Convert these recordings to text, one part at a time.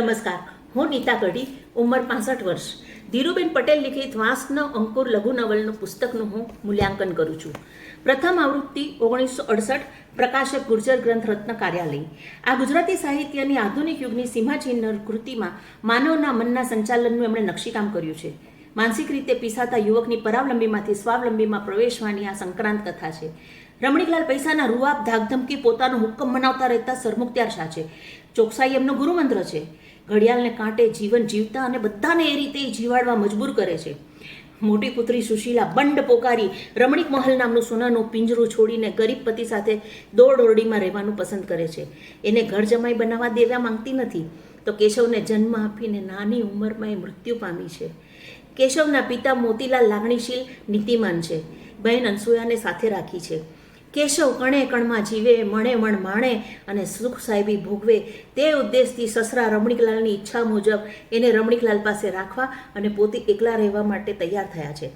નમસ્કાર. હું નીતા કઢી ઉંમર પાસઠ વર્ષ. ધીરુબેન પટેલ લિખિત વાંસન અંકુર લઘુ નવલનું પુસ્તકનું હું મૂલ્યાંકન કરું છું. પ્રથમ આવૃત્તિ ઓગણીસો અડસઠ, પ્રકાશક ગુર્જર ગ્રંથ રત્ન કાર્યાલય. આ ગુજરાતી સાહિત્યની આધુનિક યુગની સીમાચિહ્ન કૃતિમાં માનવના મનના સંચાલનનું એમણે નકશીકામ કર્યું છે. માનસિક રીતે પીસાતા યુવકની પરાવલંબીમાંથી સ્વાવલંબીમાં પ્રવેશવાની આ સંક્રાંત કથા છે. રમણીકલાલ પૈસાના રૂઆબ ધાકધમકી પોતાનો હુકમ મનાવતા રહેતા સરમુખત્યાર શાહ છે. ચોકસાઈ એમનો ગુરુમંત્ર છે. ઘડિયાળને કાંટે જીવન જીવતા અને બધાને એ રીતે જીવાડવા મજબૂર કરે છે. મોટી પુત્રી સુશીલા બંડ પોકારી રમણીક મહલ નામનું સોનાનું પિંજરું છોડીને ગરીબ પતિ સાથે દોડ ઓરડીમાં રહેવાનું પસંદ કરે છે. એને ઘર જમાઈ બનાવવા દેવા માંગતી નથી. તો કેશવને જન્મ આપીને નાની ઉંમરમાં એ મૃત્યુ પામી છે. કેશવના પિતા મોતીલાલ લાગણીશીલ નીતિમાન છે. બહેન અનસુયાને સાથે રાખી છે. કેશવ કણે કણમાં જીવે, મણે મણ માણે અને સુખ સાહેબી ભોગવે. તે ઉદ્દેશથી સસરા રમણીકલાલની ઈચ્છા મુજબ એને રમણીકલાલ પાસે રાખવા અને પોતે એકલા રહેવા માટે તૈયાર થયા છે.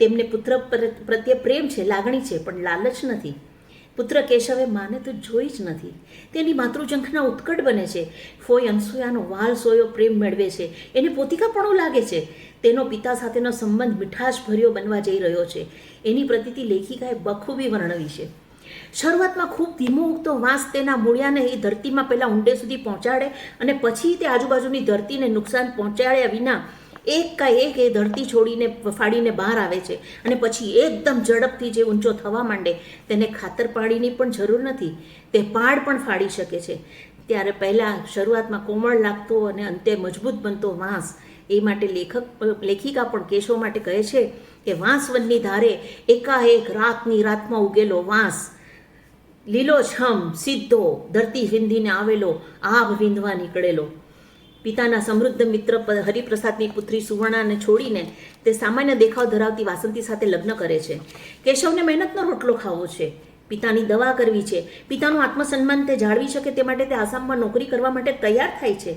તેમને પુત્ર પ્રત્યે પ્રેમ છે, લાગણી છે, પણ લાલચ નથી. પુત્ર કેશવે માને તો જોઈ જ નથી. તેની માતૃજંખના ઉત્કટ બને છે. ફોઈ અનસૂયાનો વાલ સોયો પ્રેમ મેળવે છે. એને પોતિકાપણું લાગે છે. તેનો પિતા સાથેનો સંબંધ મીઠાશ ભર્યો બનવા જઈ રહ્યો છે. એની પ્રતિતિ લેખિકાએ બખૂબી વર્ણવી છે. શરૂઆતમાં ખૂબ ધીમો ઉગતો વાંસ તેના મૂળિયાને એ ધરતીમાં પહેલાં ઊંડે સુધી પહોંચાડે અને પછી તે આજુબાજુની ધરતીને નુકસાન પહોંચાડ્યા વિના એક એક એ ધરતી છોડીને ફાડીને બહાર આવે છે અને પછી એકદમ ઝડપથી જે ઊંચો થવા માંડે તેને ખાતર પાણીની પણ જરૂર નથી, તે પાડ પણ ફાડી શકે છે. ત્યારે પહેલાં શરૂઆતમાં કોમળ લાગતો અને અંતે મજબૂત બનતો વાંસ. એ માટે લેખક, લેખિકા પણ કેશવ માટે કહે છે કે વાંસવનની ધારે એકાએક રાતની રાતમાં ઉગેલો વાંસ. લીલો છમ સીધો ધરતી વિંધીને આવેલો આભ વિંધવા નીકળેલો. પિતાના સમૃદ્ધ મિત્ર હરિપ્રસાદની પુત્રી સુવર્ણાને છોડીને તે સામાન્ય દેખાવ ધરાવતી વાસંતી સાથે લગ્ન કરે છે. કેશવને મહેનતનો રોટલો ખાવો છે. પિતાની દવા કરવી છે. પિતાનું આત્મસન્માન તે જાળવી શકે તે માટે તે આસામમાં નોકરી કરવા માટે તૈયાર થાય છે.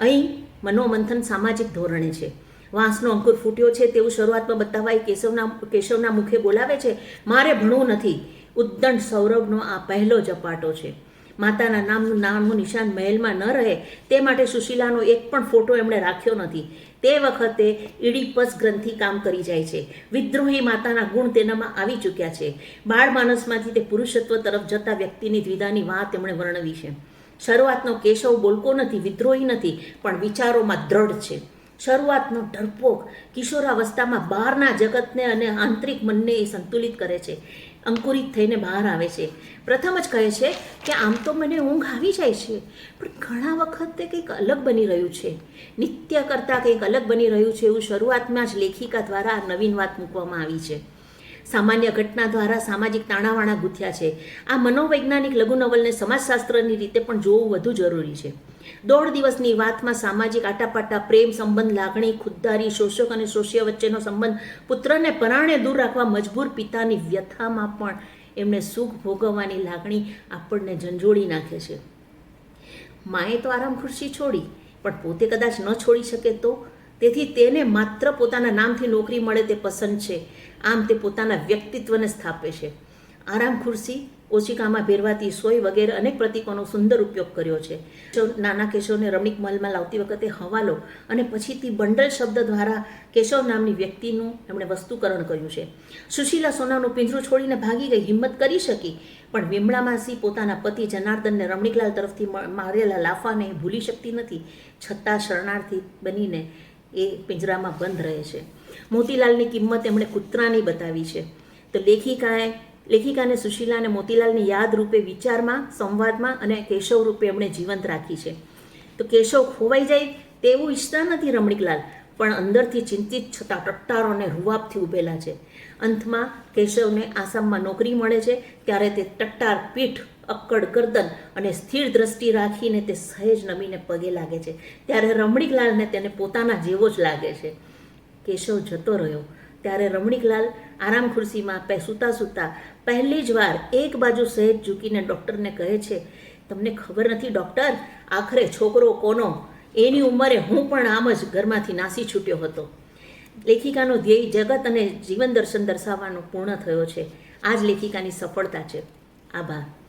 અહીં મનોમંથન સામાજિક ધોરણે છે. વાંસનો અંકુર ફૂટ્યો છે તેવું શરૂઆતમાં બતાવાય કેશવના કેશવના મુખે બોલાવે છે, મારે ભણવું નથી. ઉદ્દંડ સૌરભનો આ પહેલો ઝપાટો છે. માતાના નામનું નામનું નિશાન મહેલમાં ન રહે. તે માટે સુશીલાનો એક પણ ફોટો એમણે રાખ્યો નથી. તે વખતે ઈડીપસ ગ્રંથિ કામ કરી જાય છે. વિદ્રોહી માતાના ગુણ તેનામાં આવી ચૂક્યા છે. બાળ માનસમાંથી તે પુરુષત્વ તરફ જતા વ્યક્તિની દ્વિધાની વાત તેમણે વર્ણવી છે. શરૂઆતનો કેશવ બોલકો નથી, વિદ્રોહી નથી, પણ વિચારોમાં દ્રઢ છે. શરૂઆતનો ડરપોક કિશોરાવસ્થામાં બહારના જગતને અને આંતરિક મનને એ સંતુલિત કરે છે. અંકુરિત થઈને બહાર આવે છે. પ્રથમ જ કહે છે કે આમ તો મને ઊંઘ આવી જાય છે, પણ ઘણા વખતે કંઈક અલગ બની રહ્યું છે. નિત્ય કરતાં કંઈક અલગ બની રહ્યું છે એવું શરૂઆતમાં જ લેખિકા દ્વારા આ નવીન વાત મૂકવામાં આવી છે. સામાન્ય ઘટના દ્વારા સામાજિક તાણાવાણા ગૂંથ્યા છે. આ મનોવૈજ્ઞાનિક લઘુ નવલને સમાજશાસ્ત્રની રીતે પણ જોવું વધુ જરૂરી છે. દોઢ દિવસની વાતમાં સામાજિક આટાપાટા, પ્રેમ સંબંધ, લાગણી, ખુદદારી, શોષક અને શોષ્ય વચ્ચેનો સંબંધ પુત્રને પરાણે દૂર રાખવા મજબૂર પિતાની વ્યથામાં પણ એમણે સુખ ભોગવવાની લાગણી આપણને ઝંઝોળી નાખે છે. માએ તો આરામ ખુરશી છોડી, પણ પોતે કદાચ ન છોડી શકે તો તેથી તેને માત્ર પોતાના નામથી નોકરી મળે તે પસંદ છે. આમ તે પોતાના વ્યક્તિત્વને સ્થાપે છે. આરામ ખુરશી ઓશિકામાં ભેરવાતી સોય વગેરે અનેક પ્રતીકોનો સુંદર ઉપયોગ કર્યો છે. નાના કેશવને રમણીક મહલમાં લાવતી વખતે હવાલો અને પછીથી બંડલ શબ્દ દ્વારા કેશવ નામની વ્યક્તિનું એમણે વસ્તુકરણ કર્યું છે. સુશીલા સોનાનું પિંજરું છોડીને ભાગી ગઈ, હિંમત કરી શકી, પણ વિમળામાસી પોતાના પતિ જનાર્દનને રમણીકલાલ તરફથી મારેલા લાફાને ભૂલી શકતી નથી. છતાં શરણાર્થી બનીને એ પિંજરામાં બંધ રહે છે. મોતીલાલની કિંમત એમણે કૂતરાની બતાવી છે. તો લેખિકાએ, લેખિકાને સુશીલાને મોતીલાલની યાદ રૂપે વિચારમાં, સંવાદમાં અને કેશવ રૂપે એમણે જીવંત રાખી છે. તો કેશવ ખોવાઈ જાય તેવું ઈચ્છતા નથી રમણીકલાલ, પણ અંદરથી ચિંતિત છતાં ટટ્ટારો અને રૂવાબથી ઊભેલા છે. અંતમાં કેશવને આસામમાં નોકરી મળે છે, ત્યારે તે ટટ્ટાર પીઠ અક્કડ ગરદન અને સ્થિર દ્રષ્ટિ રાખીને તે સહેજ નમીને પગે લાગે છે. ત્યારે રમણીકલાલને તેને પોતાના જેવો જ લાગે છે. કેશવ જતો રહ્યો. ત્યારે રમણીકલાલ આરામ ખુરશીમાં પે સૂતા સૂતા પહેલી જ વાર એક બાજુ સહેજ ઝૂકીને ડૉક્ટરને કહે છે, તમને ખબર નથી ડૉક્ટર? આખરે છોકરો કોનો? એની ઉંમરે હું પણ આમ જ ઘરમાંથી નાસી છૂટ્યો હતો. લેખિકાનો ધ્યેય જગત અને જીવન દર્શન દર્શાવવાનો પૂર્ણ થયો છે. આ જ લેખિકાની સફળતા છે. આભાર.